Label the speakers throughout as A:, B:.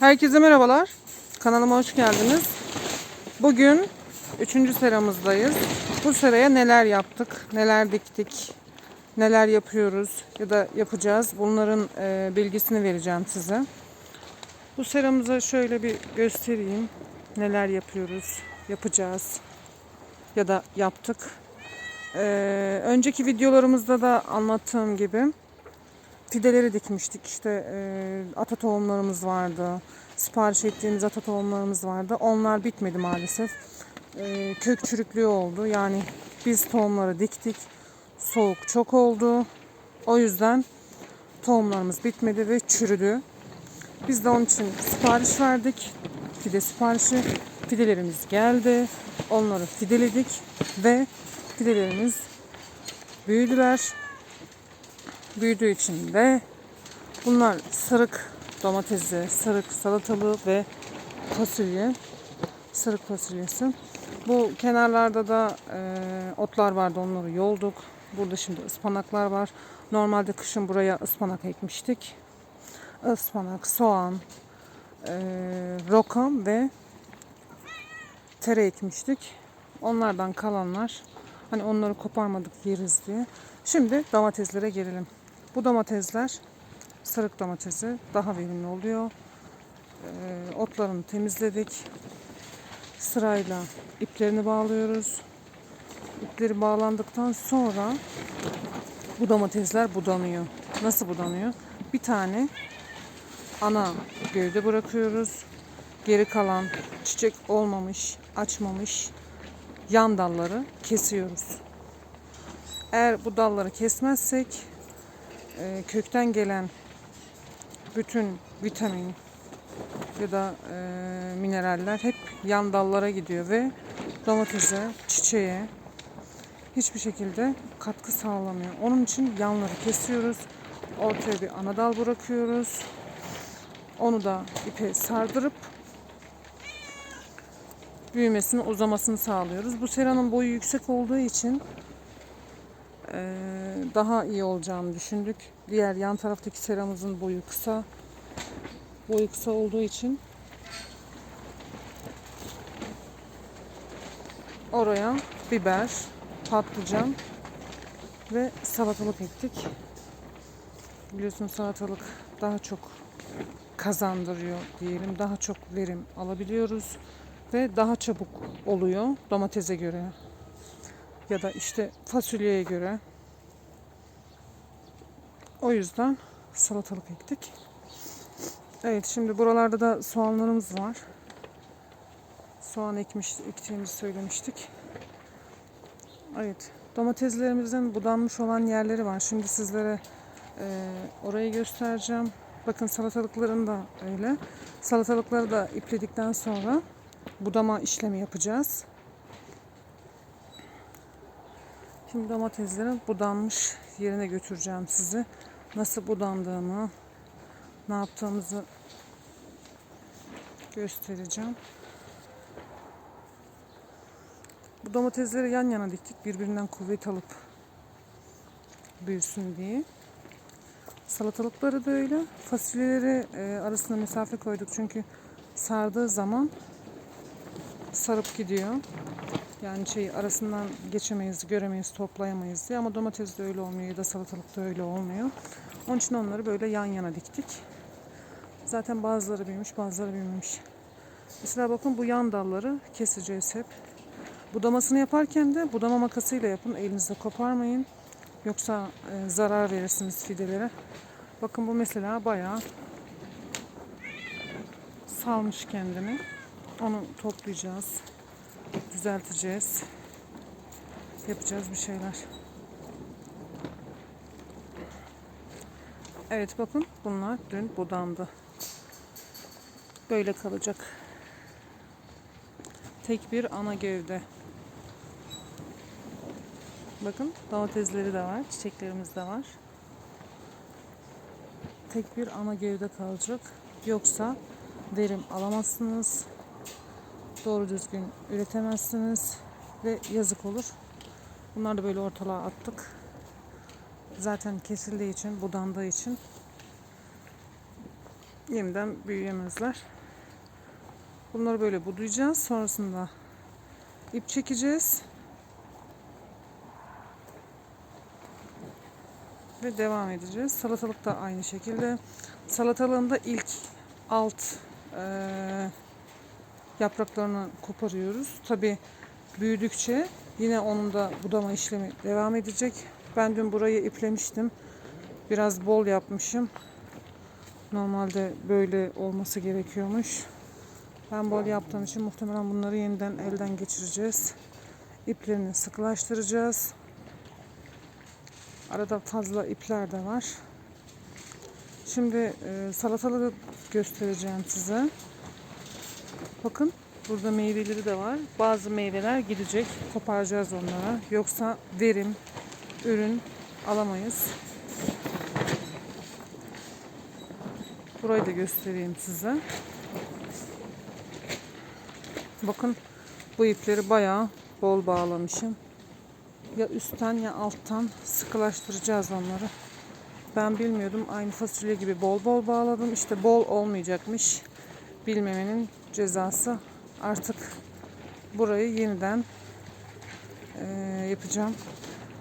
A: Herkese merhabalar. Kanalıma hoş geldiniz. Bugün 3. seramızdayız. Bu seraya neler yaptık, neler diktik, neler yapıyoruz ya da yapacağız. Bunların e, bilgisini vereceğim size. Bu seramıza şöyle bir göstereyim. Neler yapıyoruz, yapacağız ya da yaptık. E, önceki videolarımızda da anlattığım gibi fideleri dikmiştik. İşte e, ata tohumlarımız vardı. Sipariş ettiğimiz ata tohumlarımız vardı. Onlar bitmedi maalesef. E, kök çürüklüğü oldu. Yani biz tohumları diktik. Soğuk çok oldu. O yüzden tohumlarımız bitmedi ve çürüdü. Biz de onun için sipariş verdik. Fide siparişi. Fidelerimiz geldi. Onları fideledik ve fidelerimiz büyüdüler büyüdüğü için de bunlar sarık domatesi, sarık salatalığı ve fasulye. Sarık fasulyesi. Bu kenarlarda da e, otlar vardı onları yolduk. Burada şimdi ıspanaklar var. Normalde kışın buraya ıspanak ekmiştik. Ispanak, soğan, e, roka ve tere ekmiştik. Onlardan kalanlar hani onları koparmadık yeriz diye. Şimdi domateslere gelelim. Bu domatesler sarık domatesi daha verimli oluyor. Ee, otlarını temizledik. Sırayla iplerini bağlıyoruz. İpleri bağlandıktan sonra bu domatesler budanıyor. Nasıl budanıyor? Bir tane ana gövde bırakıyoruz. Geri kalan çiçek olmamış, açmamış yan dalları kesiyoruz. Eğer bu dalları kesmezsek e, kökten gelen bütün vitamin ya da e, mineraller hep yan dallara gidiyor ve domatese, çiçeğe hiçbir şekilde katkı sağlamıyor. Onun için yanları kesiyoruz. Ortaya bir ana dal bırakıyoruz. Onu da ipe sardırıp büyümesini, uzamasını sağlıyoruz. Bu seranın boyu yüksek olduğu için daha iyi olacağını düşündük. Diğer yan taraftaki seramızın boyu kısa. Boyu kısa olduğu için oraya biber, patlıcan ve salatalık ektik. Biliyorsun salatalık daha çok kazandırıyor diyelim. Daha çok verim alabiliyoruz ve daha çabuk oluyor domatese göre ya da işte fasulyeye göre. O yüzden salatalık ektik. Evet şimdi buralarda da soğanlarımız var. Soğan ekmiş, ektiğimizi söylemiştik. Evet domateslerimizin budanmış olan yerleri var. Şimdi sizlere e, orayı göstereceğim. Bakın salatalıkların da öyle. Salatalıkları da ipledikten sonra budama işlemi yapacağız. Şimdi domateslerin budanmış yerine götüreceğim sizi. Nasıl budandığını, ne yaptığımızı göstereceğim. Bu domatesleri yan yana diktik birbirinden kuvvet alıp büyüsün diye. Salatalıkları da öyle. Fasulyeleri e, arasına mesafe koyduk çünkü sardığı zaman sarıp gidiyor. Yani şey arasından geçemeyiz, göremeyiz, toplayamayız diye. Ama domates de öyle olmuyor ya da salatalık da öyle olmuyor. Onun için onları böyle yan yana diktik. Zaten bazıları büyümüş, bazıları büyümemiş. Mesela bakın bu yan dalları keseceğiz hep. Budamasını yaparken de budama makasıyla yapın. Elinizde koparmayın. Yoksa e, zarar verirsiniz fidelere. Bakın bu mesela bayağı salmış kendini. Onu toplayacağız. Düzelteceğiz. Yapacağız bir şeyler. Evet bakın bunlar dün budandı. Böyle kalacak. Tek bir ana gövde. Bakın domatesleri de var, çiçeklerimiz de var. Tek bir ana gövde kalacak. Yoksa verim alamazsınız. Doğru düzgün üretemezsiniz ve yazık olur. Bunları da böyle ortalığa attık. Zaten kesildiği için, budandığı için yeniden büyüyemezler. Bunları böyle budayacağız. Sonrasında ip çekeceğiz. Ve devam edeceğiz. Salatalık da aynı şekilde. Salatalığın da ilk alt eee, yapraklarını koparıyoruz. Tabi büyüdükçe yine onun da budama işlemi devam edecek. Ben dün burayı iplemiştim. Biraz bol yapmışım. Normalde böyle olması gerekiyormuş. Ben bol yaptığım için muhtemelen bunları yeniden elden geçireceğiz. İplerini sıkılaştıracağız. Arada fazla ipler de var. Şimdi e, salatalığı göstereceğim size. Bakın burada meyveleri de var. Bazı meyveler gidecek. Koparacağız onlara. Yoksa verim, ürün alamayız. Burayı da göstereyim size. Bakın bu ipleri bayağı bol bağlamışım. Ya üstten ya alttan sıkılaştıracağız onları. Ben bilmiyordum. Aynı fasulye gibi bol bol bağladım. İşte bol olmayacakmış. Bilmemenin cezası. Artık burayı yeniden eee, yapacağım.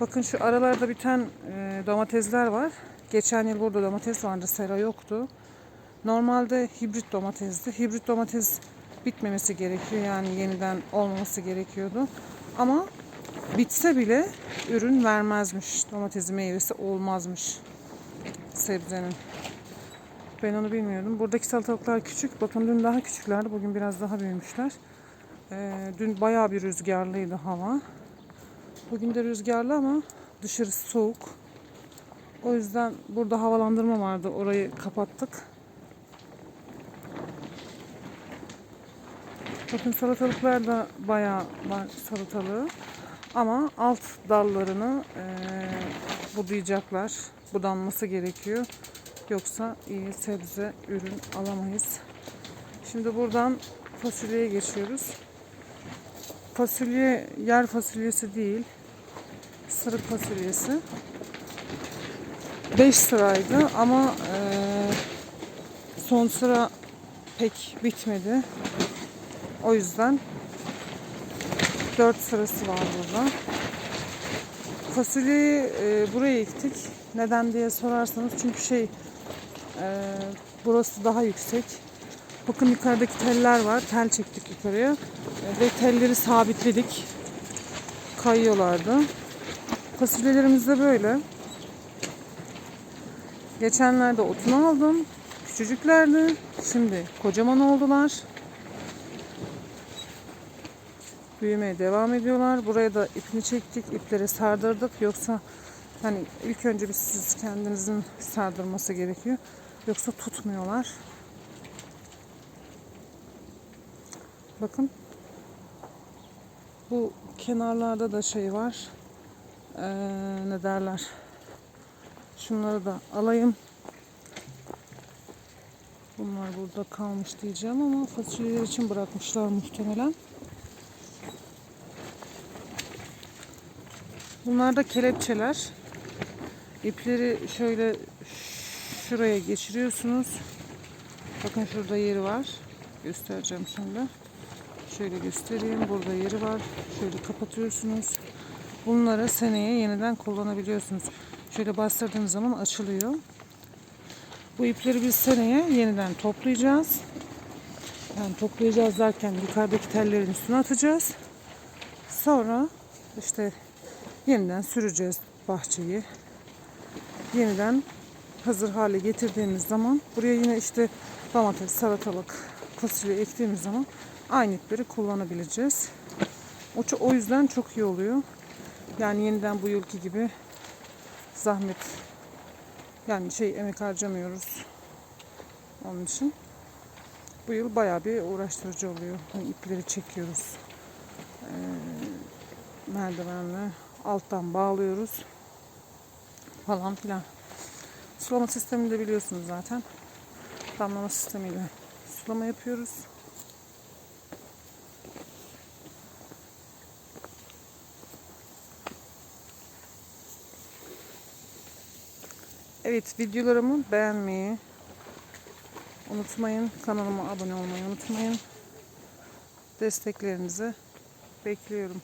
A: Bakın şu aralarda biten eee, domatesler var. Geçen yıl burada domates vardı. Sera yoktu. Normalde hibrit domatesdi. Hibrit domates bitmemesi gerekiyor. Yani yeniden olmaması gerekiyordu. Ama bitse bile ürün vermezmiş. Domatesin meyvesi olmazmış sebzenin. Ben onu bilmiyordum. Buradaki salatalıklar küçük. Bakın dün daha küçüklerdi. Bugün biraz daha büyümüşler. Ee, dün bayağı bir rüzgarlıydı hava. Bugün de rüzgarlı ama dışarısı soğuk. O yüzden burada havalandırma vardı. Orayı kapattık. Bakın salatalıklar da bayağı var salatalığı. Ama alt dallarını eee budayacaklar. Budanması gerekiyor. Yoksa iyi sebze ürün alamayız. Şimdi buradan fasulyeye geçiyoruz. Fasulye yer fasulyesi değil. Sırık fasulyesi. 5 sıraydı ama eee, son sıra pek bitmedi. O yüzden 4 sırası var burada. Fasulyeyi e, buraya ektik. Neden diye sorarsanız çünkü şey e, burası daha yüksek. Bakın yukarıdaki teller var. Tel çektik yukarıya. Ve telleri sabitledik. Kayıyorlardı. Fasulyelerimiz de böyle. Geçenlerde otunu aldım. Küçücüklerdi. Şimdi kocaman oldular. büyümeye devam ediyorlar. Buraya da ipini çektik, ipleri sardırdık. Yoksa hani ilk önce bir siz kendinizin sardırması gerekiyor. Yoksa tutmuyorlar. Bakın. Bu kenarlarda da şey var. Ee, ne derler? Şunları da alayım. Bunlar burada kalmış diyeceğim ama fasulyeler için bırakmışlar muhtemelen. Bunlar da kelepçeler. İpleri şöyle şuraya geçiriyorsunuz. Bakın şurada yeri var. Göstereceğim şimdi. Şöyle göstereyim. Burada yeri var. Şöyle kapatıyorsunuz. Bunları seneye yeniden kullanabiliyorsunuz. Şöyle bastırdığınız zaman açılıyor. Bu ipleri biz seneye yeniden toplayacağız. Yani toplayacağız derken yukarıdaki tellerin üstüne atacağız. Sonra işte yeniden süreceğiz bahçeyi. Yeniden hazır hale getirdiğimiz zaman buraya yine işte domates, salatalık, fasulye ektiğimiz zaman aynı ipleri kullanabileceğiz. O, o yüzden çok iyi oluyor. Yani yeniden bu yılki gibi zahmet yani şey emek harcamıyoruz. Onun için bu yıl bayağı bir uğraştırıcı oluyor. Hani ipleri çekiyoruz. Ee, merdivenle alttan bağlıyoruz falan filan. Sulama sistemini de biliyorsunuz zaten. Damlama sistemiyle sulama yapıyoruz. Evet videolarımı beğenmeyi unutmayın. Kanalıma abone olmayı unutmayın. Desteklerinizi bekliyorum.